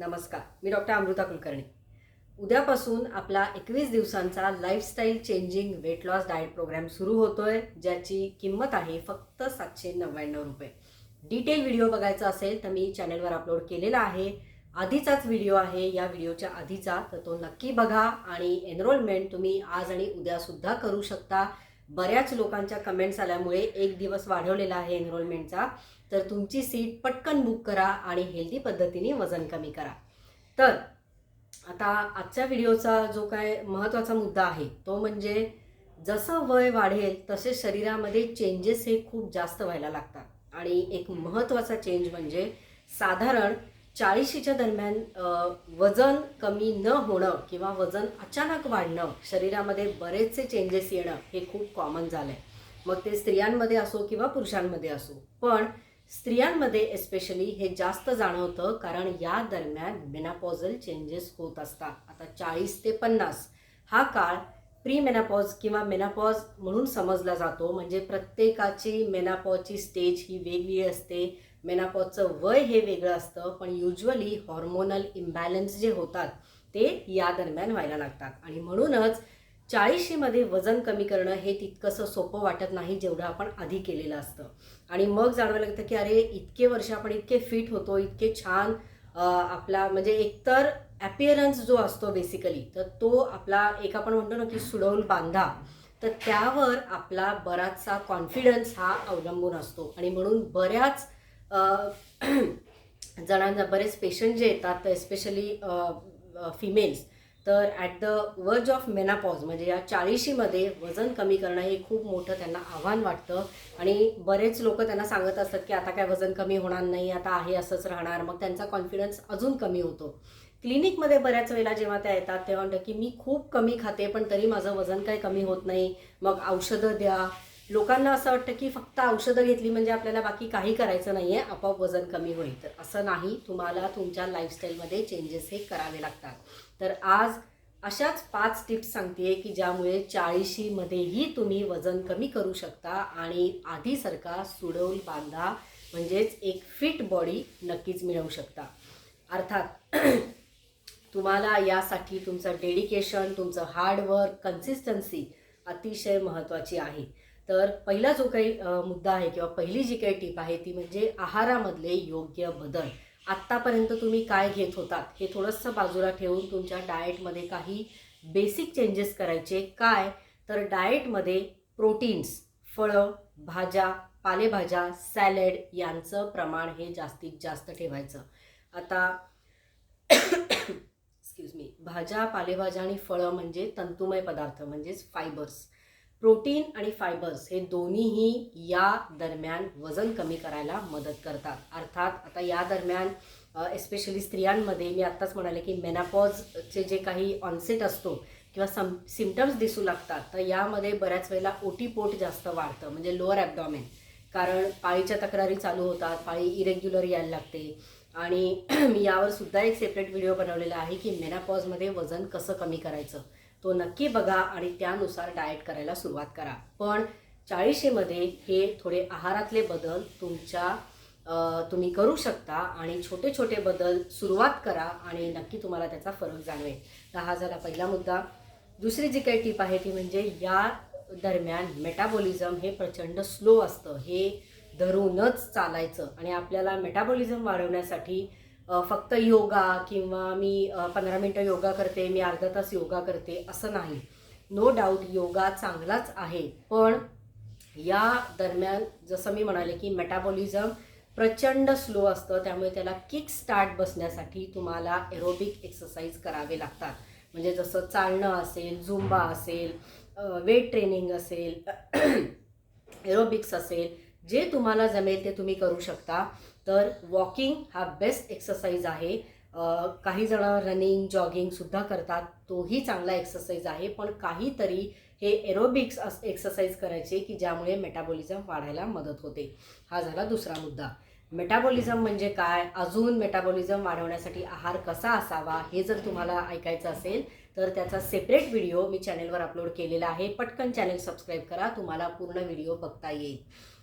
नमस्कार मी डॉक्टर अमृता कुलकर्णी. उद्यापासून आपला एकवीस दिवसांचा lifestyle changing weight loss diet programme सुरू होतो आहे ज्याची किंमत आहे फक्त सातशे नव्याण्णव रुपये. डिटेल व्हिडिओ बघायचा असेल तर मी चॅनलवर अपलोड केलेला आहे. आधीचाच व्हिडिओ आहे या व्हिडिओच्या आधीचा तर तो नक्की बघा आणि एनरोलमेंट तुम्ही आज आणि उद्यासुद्धा करू शकता. बऱ्याच लोकांच्या कमेंट्स आल्यामुळे एक दिवस वाढवलेला आहे एनरोलमेंटचा तर तुमची सीट पटकन बुक करा आणि हेल्दी पद्धतीने वजन कमी करा. तर आता आजच्या व्हिडिओचा जो काय महत्त्वाचा मुद्दा आहे तो म्हणजे जसं वय वाढेल तसे शरीरामध्ये चेंजेस हे खूप जास्त व्हायला लागतात. आणि एक महत्त्वाचा चेंज म्हणजे साधारण चाळीशीच्या दरम्यान वजन कमी न होणं किंवा वजन अचानक वाढणं शरीरामध्ये बरेचसे चेंजेस येणं हे खूप कॉमन झालं आहे मग ते स्त्रियांमध्ये असो किंवा पुरुषांमध्ये असो. पण स्त्रियांमध्ये एस्पेशली हे जास्त जाणवतं कारण या दरम्यान मेनापॉझल चेंजेस होत असतात. आता चाळीस ते पन्नास हा काळ प्री मेनापॉज किंवा मेनापॉज म्हणून समजला जातो. म्हणजे प्रत्येकाची मेनापॉजची स्टेज ही वेगळी असते. मेनापॉजचं वय हे वेगळं असतं पण युजली हॉर्मोनल इम्बॅलन्स जे होतात ते या दरम्यान व्हायला लागतात. आणि म्हणूनच चाळीशीमध्ये वजन कमी करणं हे तितकंसं सोपं वाटत नाही जेवढं आपण आधी केलेलं असतं. आणि मग जाणवायला लागतं की अरे इतके वर्ष आपण इतके फिट होतो इतके छान आपला म्हणजे एकतर ॲपिअरन्स जो असतो बेसिकली तर तो आपला एक आपण म्हणतो ना की सुडवून बांधा. तर त्यावर आपला बराचसा कॉन्फिडन्स हा अवलंबून असतो. आणि म्हणून बऱ्याच जणांना बरेच पेशंट जे येतात तर एस्पेशली फिमेल्स तर at the verge of menopause म्हणजे या चाळीशीमध्ये वजन कमी करणं हे खूप मोठं त्यांना आव्हान वाटतं. आणि बरेच लोक त्यांना सांगत असतात की आता काय वजन कमी होणार नाही आता आहे असंच राहणार. मग त्यांचा कॉन्फिडन्स अजून कमी होतो. क्लिनिकमध्ये बऱ्याच वेळेला जेव्हा त्या येतात तेव्हा म्हणतात की मी खूप कमी खाते पण तरी माझं वजन काही कमी होत नाही. मग औषधं द्या लोकांना असं वाटतं की फक्त औषधं घेतली म्हणजे आपल्याला बाकी काही करायचं नाही आहे आपोआप वजन कमी होईल. तर असं नाही तुम्हाला तुमच्या लाईफस्टाईलमध्ये चेंजेस हे करावे लागतात. तर आज अशाच पाच टिप्स सांगते की ज्यामुळे चाळीशीमध्येही तुम्ही वजन कमी करू शकता आणि आधीसारखा सुडवून बांधा म्हणजेच एक फिट बॉडी नक्कीच मिळवू शकता. अर्थात तुम्हाला यासाठी तुमचं डेडिकेशन तुमचं हार्डवर्क कन्सिस्टन्सी अतिशय महत्त्वाची आहे. तर पहिला जो काही मुद्दा आहे किंवा पहिली जी काही टीप आहे ती म्हणजे आहारामधले योग्य बदल. आत्तापर्यंत तुम्ही काय घेत होतात हे थोडंसं बाजूला ठेवून तुमच्या डाएटमध्ये काही बेसिक चेंजेस करायचे. काय? तर डाएटमध्ये प्रोटीन्स फळं भाज्या पालेभाज्या सॅलड यांचं प्रमाण हे जास्तीत जास्त ठेवायचं. आता एक्सक्यूज मी भाज्या पालेभाज्या आणि फळं म्हणजे तंतुमय पदार्थ म्हणजेच फायबर्स प्रोटीन आणि फायबर्स हे दोन्हीही या दरम्यान वजन कमी करायला मदत करतात. अर्थात आता या दरम्यान एस्पेशली स्त्रियांमध्ये मी आत्ताच म्हणाले की मेनापॉजचे जे काही ऑनसेट असतो किंवा सम सिमटम्स दिसू लागतात तर यामध्ये बऱ्याच वेळेला ओटीपोट जास्त वाढतं म्हणजे लोअर ॲबडॉमेन कारण पाळीच्या तक्रारी चालू होतात पाळी इरेग्युलर यायला लागते. आणि मी यावर सुद्धा एक सेपरेट व्हिडिओ बनवलेला आहे की मेनापॉजमध्ये वजन कसं कमी करायचं. तो नक्की बघा आणि त्यानुसार डाएट करायला सुरुवात करा. पण चाळीशीमध्ये हे थोडे आहारातले बदल तुमच्या तुम्ही करू शकता आणि छोटे छोटे बदल सुरुवात करा आणि नक्की तुम्हाला त्याचा फरक जाणवेल. तर हा झाला पहिला मुद्दा. दुसरी जी काही टीप आहे ती म्हणजे या दरम्यान मेटाबॉलिझम हे प्रचंड स्लो असतं. हे धरूनच चालायचं आणि आपल्याला मेटाबॉलिझम वाढवण्यासाठी फक्त योगा किंवा मी पंधरा मिनटं योगा करते मी अर्धा तास योगा करते असं नाही. नो डाऊट योगा चांगलाच आहे. पण या दरम्यान जसं मी म्हणाले की मेटाबॉलिझम प्रचंड स्लो असतं त्यामुळे त्याला किक स्टार्ट बसण्यासाठी तुम्हाला एरोबिक एक्सरसाइज करावे लागतात. म्हणजे जसं चालणं असेल झुंबा असेल वेट ट्रेनिंग असेल एरोबिक्स असेल जे तुम्हाला जमेल ते तुम्ही करू शकता. तर वॉकिंग हा बेस्ट एक्सरसाइज आहे. काही जण रनिंग जॉगिंगसुद्धा करतात. तोही चांगला एक्सरसाइज आहे. पण काहीतरी हे एरोबिक्स अस एक्सरसाइज करायचे की ज्यामुळे मेटाबॉलिझम वाढायला मदत होते. हा झाला दुसरा मुद्दा. मेटाबॉलिझम म्हणजे काय? अजून मेटाबॉलिझम वाढवण्यासाठी आहार कसा असावा? हे जर तुम्हाला ऐकायचं असेल तर त्याचा सेपरेट व्हिडिओ मी चॅनेलवर अपलोड केलेला आहे. पटकन चॅनेल सबस्क्राईब करा. तुम्हाला पूर्ण व्हिडिओ बघता येईल.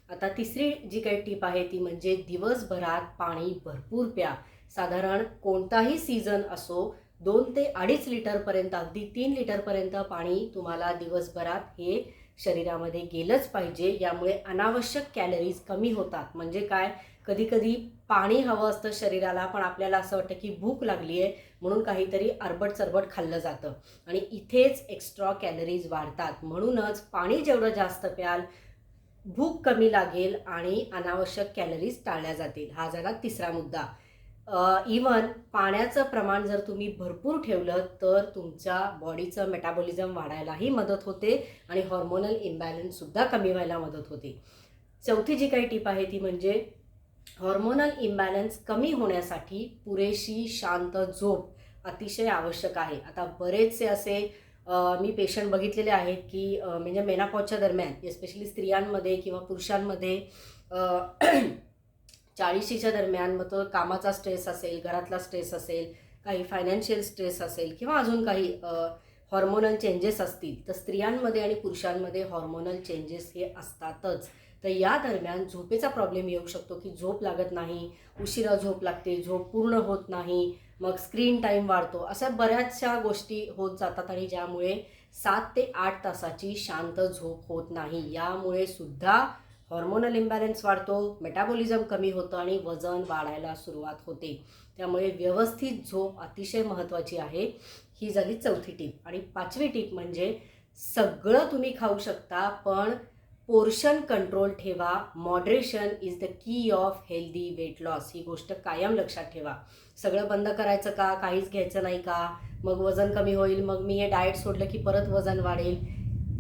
आता तिसरी जी काही टीप आहे ती म्हणजे दिवसभरात पाणी भरपूर प्या. साधारण कोणताही सीझन असो दोन ते अडीच लिटरपर्यंत अगदी तीन लिटरपर्यंत पाणी तुम्हाला दिवसभरात हे शरीरामध्ये गेलंच पाहिजे. यामुळे अनावश्यक कॅलरीज कमी होतात. म्हणजे काय? कधीकधी पाणी हवं असतं शरीराला पण आपल्याला असं वाटतं की भूक लागली आहे म्हणून काहीतरी अरबट चरबट खाल्लं जातं. आणि इथेच एक्स्ट्रा कॅलरीज वाढतात. म्हणूनच पाणी जेवढं जास्त प्याल भूक कमी लागेल आणि अनावश्यक कॅलरीज टाळल्या जातील. हा झाला तिसरा मुद्दा. इवन पाण्याचं प्रमाण जर तुम्ही भरपूर ठेवलं तर तुमच्या बॉडीचं मेटाबॉलिझम वाढायलाही मदत होते आणि हॉर्मोनल इम्बॅलन्ससुद्धा कमी व्हायला मदत होते. चौथी जी काही टीप आहे ती म्हणजे हॉर्मोनल इम्बॅलन्स कमी होण्यासाठी पुरेशी शांत झोप अतिशय आवश्यक आहे. आता बरेचसे असे मी पेशंट बघितलेले आहेत की म्हणजे मेनापॉजच्या दरम्यान एस्पेशली स्त्रियांमध्ये किंवा पुरुषांमध्ये चाळीशीच्या दरम्यान मग तो कामाचा स्ट्रेस असेल घरातला स्ट्रेस असेल काही फायनान्शियल स्ट्रेस असेल किंवा अजून काही हॉर्मोनल चेंजेस असतील तर स्त्रियांमध्ये आणि पुरुषांमध्ये हॉर्मोनल चेंजेस हे असतातच. तर या दरम्यान झोपेचा प्रॉब्लेम येऊ शकतो की झोप लागत नाही उशिरा झोप लागते झोप पूर्ण होत नाही मग स्क्रीन टाईम वाढतो. अशा बऱ्याचशा गोष्टी होत जातात आणि ज्यामुळे सात ते आठ तासाची शांत झोप होत नाही. यामुळे सुद्धा हॉर्मोनल इम्बॅलन्स वाढतो मेटाबॉलिझम कमी होतं आणि वजन वाढायला सुरुवात होते. त्यामुळे व्यवस्थित झोप अतिशय महत्त्वाची आहे. ही झाली चौथी टीप आणि पाचवी टीप म्हणजे सगळं तुम्ही खाऊ शकता पण पोर्शन कंट्रोल ठेवा. Moderation is the key of healthy weight loss. ही गोष्ट कायम लक्षात ठेवा. सगळं बंद करायचं का? काहीच घ्यायचं नाही का? मग वजन कमी होईल. मग मी हे डाएट सोडलं की परत वजन वाढेल.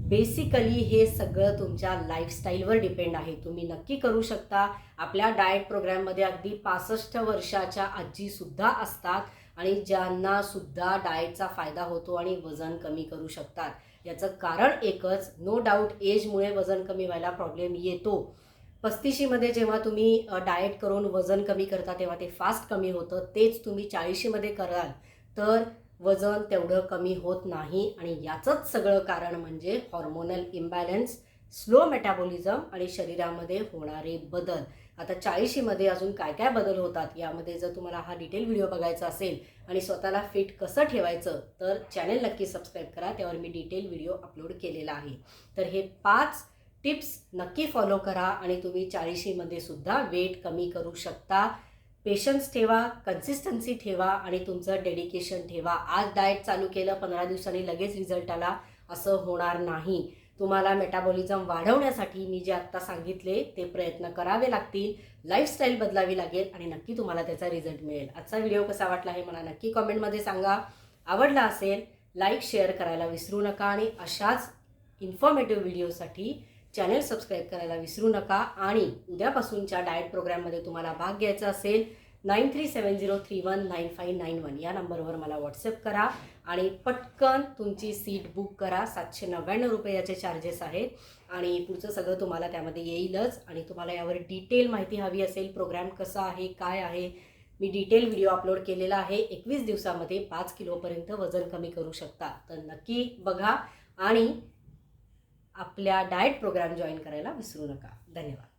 बेसिकली हे सगळं तुमच्या लाईफस्टाईलवर डिपेंड आहे. तुम्ही नक्की करू शकता. आपल्या डाएट प्रोग्रॅममध्ये अगदी पासष्ट वर्षाच्या आजीसुद्धा असतात. आणि ज्यांना सुद्धा डाएटचा फायदा होतो आणि वजन कमी करू शकतात. याचं कारण एकच नो डाऊट एजमुळे वजन कमी व्हायला प्रॉब्लेम येतो. पस्तीशीमध्ये जेव्हा तुम्ही डाएट करून वजन कमी करता तेव्हा ते फास्ट कमी होतं. तेच तुम्ही चाळीशीमध्ये कराल. तर वजन तेवढं कमी होत नाही आणि याचंच सगळं कारण म्हणजे हॉर्मोनल इम्बॅलन्स स्लो मेटाबॉलिझम आणि शरीरामध्ये होणारे बदल. आता चाळीशीमध्ये अजून काय काय बदल होतात यामध्ये जर तुम्हाला हा डिटेल व्हिडिओ बघायचा असेल आणि स्वतःला फिट कसं ठेवायचं तर चॅनेल नक्की सबस्क्राईब करा. त्यावर मी डिटेल व्हिडिओ अपलोड केलेला आहे. तर हे पाच टिप्स नक्की फॉलो करा आणि तुम्ही चाळीशीमध्ये सुद्धा वेट कमी करू शकता. पेशन्स ठेवा कन्सिस्टन्सी ठेवा आणि तुमचं डेडिकेशन ठेवा. आज डाएट चालू केलं पंधरा दिवसांनी लगेच रिझल्ट आला. असं होणार नाही. तुम्हाला मेटाबॉलिझम वाढवण्यासाठी मी जे आत्ता सांगितले ते प्रयत्न करावे लागतील लाईफस्टाईल बदलावी लागेल आणि नक्की तुम्हाला त्याचा रिझल्ट मिळेल. आजचा व्हिडिओ कसा वाटला हे मला नक्की कॉमेंटमध्ये सांगा. आवडला असेल लाईक शेअर करायला विसरू नका आणि अशाच इन्फॉर्मेटिव्ह व्हिडिओसाठी चॅनल सबस्क्राईब करायला विसरू नका. आणि उद्यापासूनच्या डाएट प्रोग्राममध्ये तुम्हाला भाग घ्यायचा असेल nine three seven zero three one nine five nine one या नंबरवर मला व्हॉट्सअप करा आणि पटकन तुमची सीट बुक करा सातशे नव्याण्णव रुपये याचे चार्जेस आहेत आणि पुढचं सगळं तुम्हाला त्यामध्ये येईलच आणि तुम्हाला यावर डिटेल माहिती हवी असेल प्रोग्राम कसा आहे काय आहे मी डिटेल व्हिडिओ अपलोड केलेला आहे एकवीस दिवसामध्ये पाच किलोपर्यंत वजन कमी करू शकता तर नक्की बघा आणि आपल्या डाएट प्रोग्राम जॉईन करायला विसरू नका धन्यवाद